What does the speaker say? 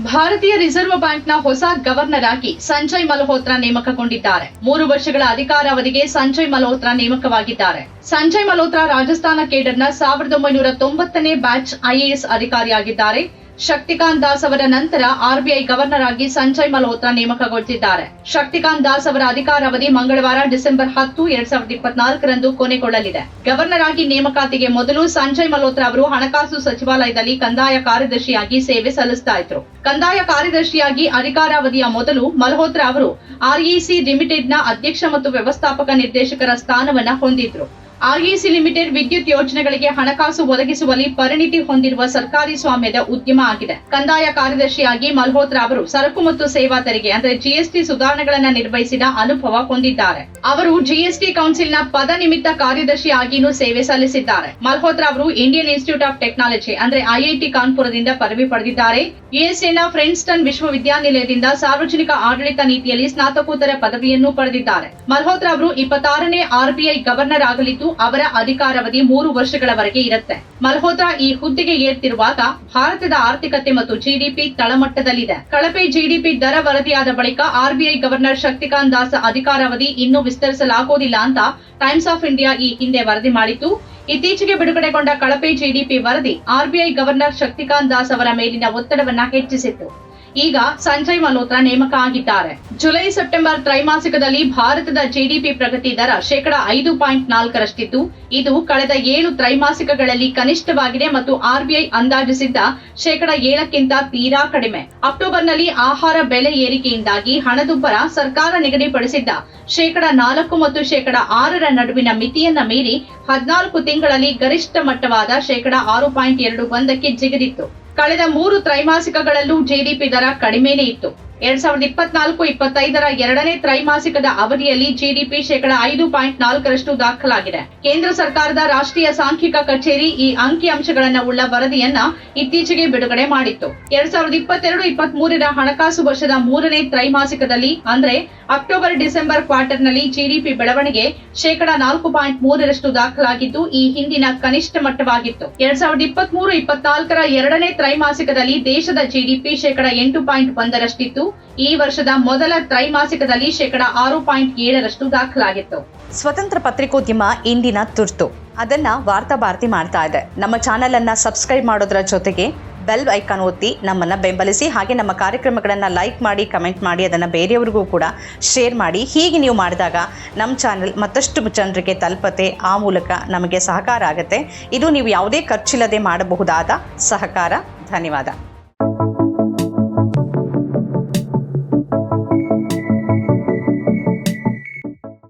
ಭಾರತೀಯ ರಿಸರ್ವ್ ಬ್ಯಾಂಕ್ನ ಹೊಸ ಗವರ್ನರ್ ಆಗಿ ಸಂಜಯ್ ಮಲ್ಹೋತ್ರಾ ನೇಮಕಗೊಂಡಿದ್ದಾರೆ. ಮೂರು ವರ್ಷಗಳ ಅಧಿಕಾರಾವಧಿಗೆ ಸಂಜಯ್ ಮಲ್ಹೋತ್ರಾ ನೇಮಕವಾಗಿದ್ದಾರೆ. ಸಂಜಯ್ ಮಲ್ಹೋತ್ರಾ ರಾಜಸ್ಥಾನ ಕೇಡರ್ನ ಸಾವಿರದ ಒಂಬೈನೂರ ತೊಂಬತ್ತನೇ ಬ್ಯಾಚ್ ಐಎಎಸ್ ಅಧಿಕಾರಿಯಾಗಿದ್ದಾರೆ. ಶಕ್ತಿಕಾಂತ್ ದಾಸ್ ಅವರ ನಂತರ ಆರ್ಬಿಐ ಗವರ್ನರ್ ಆಗಿ ಸಂಜಯ್ ಮಲ್ಹೋತ್ರಾ ನೇಮಕಗೊಳಿಸಿದ್ದಾರೆ ಶಕ್ತಿಕಾಂತ್ ದಾಸ್ ಅವರ ಅಧಿಕಾರಾವಧಿ ಮಂಗಳವಾರ ಡಿಸೆಂಬರ್ ಹತ್ತು, ಎರಡ್ ಸಾವಿರದ ಇಪ್ಪತ್ನಾಲ್ಕರಂದು ಕೊನೆಗೊಳ್ಳಲಿದೆ. ಗವರ್ನರ್ ಆಗಿ ನೇಮಕಾತಿಗೆ ಮೊದಲು ಸಂಜಯ್ ಮಲ್ಹೋತ್ರಾ ಅವರು ಹಣಕಾಸು ಸಚಿವಾಲಯದಲ್ಲಿ ಕಂದಾಯ ಕಾರ್ಯದರ್ಶಿಯಾಗಿ ಸೇವೆ ಸಲ್ಲಿಸ್ತಾ ಇದ್ರು. ಕಂದಾಯ ಕಾರ್ಯದರ್ಶಿಯಾಗಿ ಅಧಿಕಾರಾವಧಿಯ ಮೊದಲು ಮಲ್ಹೋತ್ರಾ ಅವರು ಆರ್ಇಸಿ ಲಿಮಿಟೆಡ್ನ ಅಧ್ಯಕ್ಷ ಮತ್ತು ವ್ಯವಸ್ಥಾಪಕ ನಿರ್ದೇಶಕರ ಸ್ಥಾನವನ್ನ ಹೊಂದಿದ್ರು. ಆರ್ಇಸಿ ಲಿಮಿಟೆಡ್ ವಿದ್ಯುತ್ ಯೋಜನೆಗಳಿಗೆ ಹಣಕಾಸು ಒದಗಿಸುವಲ್ಲಿ ಪರಿಣಿತಿ ಹೊಂದಿರುವ ಸರ್ಕಾರಿ ಸ್ವಾಮ್ಯದ ಉದ್ಯಮ ಆಗಿದೆ. ಕಂದಾಯ ಕಾರ್ಯದರ್ಶಿಯಾಗಿ ಮಲ್ಹೋತ್ರಾ ಅವರು ಸರಕು ಮತ್ತು ಸೇವಾ ತೆರಿಗೆ ಅಂದರೆ ಜಿಎಸ್ಟಿ ಸುಧಾರಣೆಗಳನ್ನು ನಿರ್ವಹಿಸಿದ ಅನುಭವ ಹೊಂದಿದ್ದಾರೆ. ಅವರು ಜಿಎಸ್ಟಿ ಕೌನ್ಸಿಲ್ನ ಪದ ನಿಮಿತ್ತ ಕಾರ್ಯದರ್ಶಿಯಾಗಿಯೂ ಸೇವೆ ಸಲ್ಲಿಸಿದ್ದಾರೆ. ಮಲ್ಹೋತ್ರಾ ಅವರು ಇಂಡಿಯನ್ ಇನ್ಸ್ಟಿಟ್ಯೂಟ್ ಆಫ್ ಟೆಕ್ನಾಲಜಿ ಅಂದ್ರೆ ಐಐಟಿ ಕಾನ್ಪುರದಿಂದ ಪದವಿ ಪಡೆದಿದ್ದಾರೆ. ಯುಎಸ್ಎನ ಫ್ರೆನ್ಸ್ಟನ್ ವಿಶ್ವವಿದ್ಯಾನಿಲಯದಿಂದ ಸಾರ್ವಜನಿಕ ಆಡಳಿತ ನೀತಿಯಲ್ಲಿ ಸ್ನಾತಕೋತ್ತರ ಪದವಿಯನ್ನು ಪಡೆದಿದ್ದಾರೆ. ಮಲ್ಹೋತ್ರಾ ಅವರು ಇಪ್ಪತ್ತಾರನೇ ಆರ್ಬಿಐ ಗವರ್ನರ್ ಆಗಲಿದ್ದು ಅವರ ಅಧಿಕಾರಾವಧಿ ಮೂರು ವರ್ಷಗಳವರೆಗೆ ಇರುತ್ತೆ. ಮಲ್ಹೋತ್ರಾ ಈ ಹುದ್ದೆಗೆ ಏರ್ತಿರುವಾಗ ಭಾರತದ ಆರ್ಥಿಕತೆ ಮತ್ತು ಜಿಡಿಪಿ ತಳಮಟ್ಟದಲ್ಲಿದೆ. ಕಳಪೆ ಜಿಡಿಪಿ ದರ ವರದಿಯಾದ ಬಳಿಕ ಆರ್ಬಿಐ ಗವರ್ನರ್ ಶಕ್ತಿಕಾಂತ್ ದಾಸ್ ಅಧಿಕಾರಾವಧಿ ಇನ್ನೂ ವಿಸ್ತರಿಸಲಾಗುವುದಿಲ್ಲ ಅಂತ ಟೈಮ್ಸ್ ಆಫ್ ಇಂಡಿಯಾ ಈ ಹಿಂದೆ ವರದಿ ಮಾಡಿತ್ತು. ಇತ್ತೀಚೆಗೆ ಬಿಡುಗಡೆಗೊಂಡ ಕಳಪೆ ಜಿಡಿಪಿ ವರದಿ ಆರ್ಬಿಐ ಗವರ್ನರ್ ಶಕ್ತಿಕಾಂತ್ ದಾಸ್ ಅವರ ಮೇಲಿನ ಒತ್ತಡವನ್ನ ಹೆಚ್ಚಿಸಿತ್ತು. ಈಗ ಸಂಜಯ್ ಮಲ್ಹೋತ್ರಾ ನೇಮಕ ಆಗಿದ್ದಾರೆ ಜುಲೈ ಸೆಪ್ಟೆಂಬರ್ ತ್ರೈಮಾಸಿಕದಲ್ಲಿ ಭಾರತದ ಜಿಡಿಪಿ ಪ್ರಗತಿ ದರ ಶೇಕಡಾ ಐದು ಪಾಯಿಂಟ್ ನಾಲ್ಕರಷ್ಟಿತ್ತು. ಇದು ಕಳೆದ ಏಳು ತ್ರೈಮಾಸಿಕಗಳಲ್ಲಿ ಕನಿಷ್ಠವಾಗಿದೆ ಮತ್ತು ಆರ್ಬಿಐ ಅಂದಾಜಿಸಿದ್ದ ಶೇಕಡಾ ಏಳಕ್ಕಿಂತ ತೀರಾ ಕಡಿಮೆ. ಅಕ್ಟೋಬರ್ನಲ್ಲಿ ಆಹಾರ ಬೆಲೆ ಏರಿಕೆಯಿಂದಾಗಿ ಹಣದುಬ್ಬರ ಸರ್ಕಾರ ನಿಗದಿಪಡಿಸಿದ್ದ ಶೇಕಡಾ ನಾಲ್ಕು ಮತ್ತು ಶೇಕಡಾ ಆರರ ನಡುವಿನ ಮಿತಿಯನ್ನ ಮೀರಿ ಹದಿನಾಲ್ಕು ತಿಂಗಳಲ್ಲಿ ಗರಿಷ್ಠ ಮಟ್ಟವಾದ ಶೇಕಡಾ ಆರು ಪಾಯಿಂಟ್ ಎರಡು ಒಂದಕ್ಕೆ ಜಿಗಿದಿತ್ತು. ಕಳೆದ ಮೂರು ತ್ರೈಮಾಸಿಕಗಳಲ್ಲೂ ಜಿಡಿಪಿ ದರ ಕಡಿಮೆನೇ ಇತ್ತು. ಎರಡ್ ಸಾವಿರದ ಇಪ್ಪತ್ನಾಲ್ಕು, ಇಪ್ಪತ್ತೈದರ ಎರಡನೇ ತ್ರೈಮಾಸಿಕದ ಅವಧಿಯಲ್ಲಿ ಜಿಡಿಪಿ ಶೇಕಡ ಐದು ಪಾಯಿಂಟ್ ನಾಲ್ಕರಷ್ಟು ದಾಖಲಾಗಿದೆ. ಕೇಂದ್ರ ಸರ್ಕಾರದ ರಾಷ್ಟ್ರೀಯ ಸಾಂಖ್ಯಿಕ ಕಚೇರಿ ಈ ಅಂಕಿ ಅಂಶಗಳನ್ನ ಉಳ್ಳ ವರದಿಯನ್ನ ಇತ್ತೀಚೆಗೆ ಬಿಡುಗಡೆ ಮಾಡಿತ್ತು. ಎರಡ್ ಸಾವಿರದ ಇಪ್ಪತ್ತೆರಡು ಇಪ್ಪತ್ತ್ ಮೂರರ ಹಣಕಾಸು ವರ್ಷದ ಮೂರನೇ ತ್ರೈಮಾಸಿಕದಲ್ಲಿ, ಅಂದ್ರೆ ಅಕ್ಟೋಬರ್, ಡಿಸೆಂಬರ್ ಕ್ವಾರ್ಟರ್ನಲ್ಲಿ ಜಿಡಿಪಿ ಬೆಳವಣಿಗೆ ಶೇಕಡ ನಾಲ್ಕು ಪಾಯಿಂಟ್ ಮೂರರಷ್ಟು ದಾಖಲಾಗಿದ್ದು, ಈ ಹಿಂದಿನ ಕನಿಷ್ಠ ಮಟ್ಟವಾಗಿತ್ತು. ಎರಡ್ ಸಾವಿರದ ಇಪ್ಪತ್ತ್ ಮೂರು ಇಪ್ಪತ್ನಾಲ್ಕರ ಎರಡನೇ ತ್ರೈಮಾಸಿಕದಲ್ಲಿ ದೇಶದ ಜಿಡಿಪಿ ಶೇಕಡ ಎಂಟು ಪಾಯಿಂಟ್ ಒಂದರಷ್ಟಿತ್ತು. ಈ ವರ್ಷದ ಮೊದಲ ತ್ರೈಮಾಸಿಕದಲ್ಲಿ ಶೇಕಡ ಆರು ಪಾಯಿಂಟ್ ಏಳರಷ್ಟು ದಾಖಲಾಗಿತ್ತು. ಸ್ವತಂತ್ರ ಪತ್ರಿಕೋದ್ಯಮ ಇಂದಿನ ತುರ್ತು. ಅದನ್ನ ವಾರ್ತಾ ಭಾರತಿ ಮಾಡ್ತಾ ಇದೆ. ನಮ್ಮ ಚಾನೆಲ್ ಅನ್ನ ಸಬ್ಸ್ಕ್ರೈಬ್ ಮಾಡೋದ್ರ ಜೊತೆಗೆ ಬೆಲ್ ಐಕಾನ್ ಒತ್ತಿ ನಮ್ಮನ್ನ ಬೆಂಬಲಿಸಿ ಹಾಗೆ ನಮ್ಮ ಕಾರ್ಯಕ್ರಮಗಳನ್ನು ಲೈಕ್ ಮಾಡಿ ಕಮೆಂಟ್ ಮಾಡಿ, ಅದನ್ನು ಬೇರೆಯವ್ರಿಗೂ ಕೂಡ ಶೇರ್ ಮಾಡಿ. ಹೀಗೆ ನೀವು ಮಾಡಿದಾಗ ನಮ್ಮ ಚಾನೆಲ್ ಮತ್ತಷ್ಟು ಜನರಿಗೆ ತಲುಪತೆ ಆ ಮೂಲಕ ನಮಗೆ ಸಹಕಾರ ಆಗುತ್ತೆ. ಇದು ನೀವು ಯಾವುದೇ ಖರ್ಚಿಲ್ಲದೆ ಮಾಡಬಹುದಾದ ಸಹಕಾರ. ಧನ್ಯವಾದ.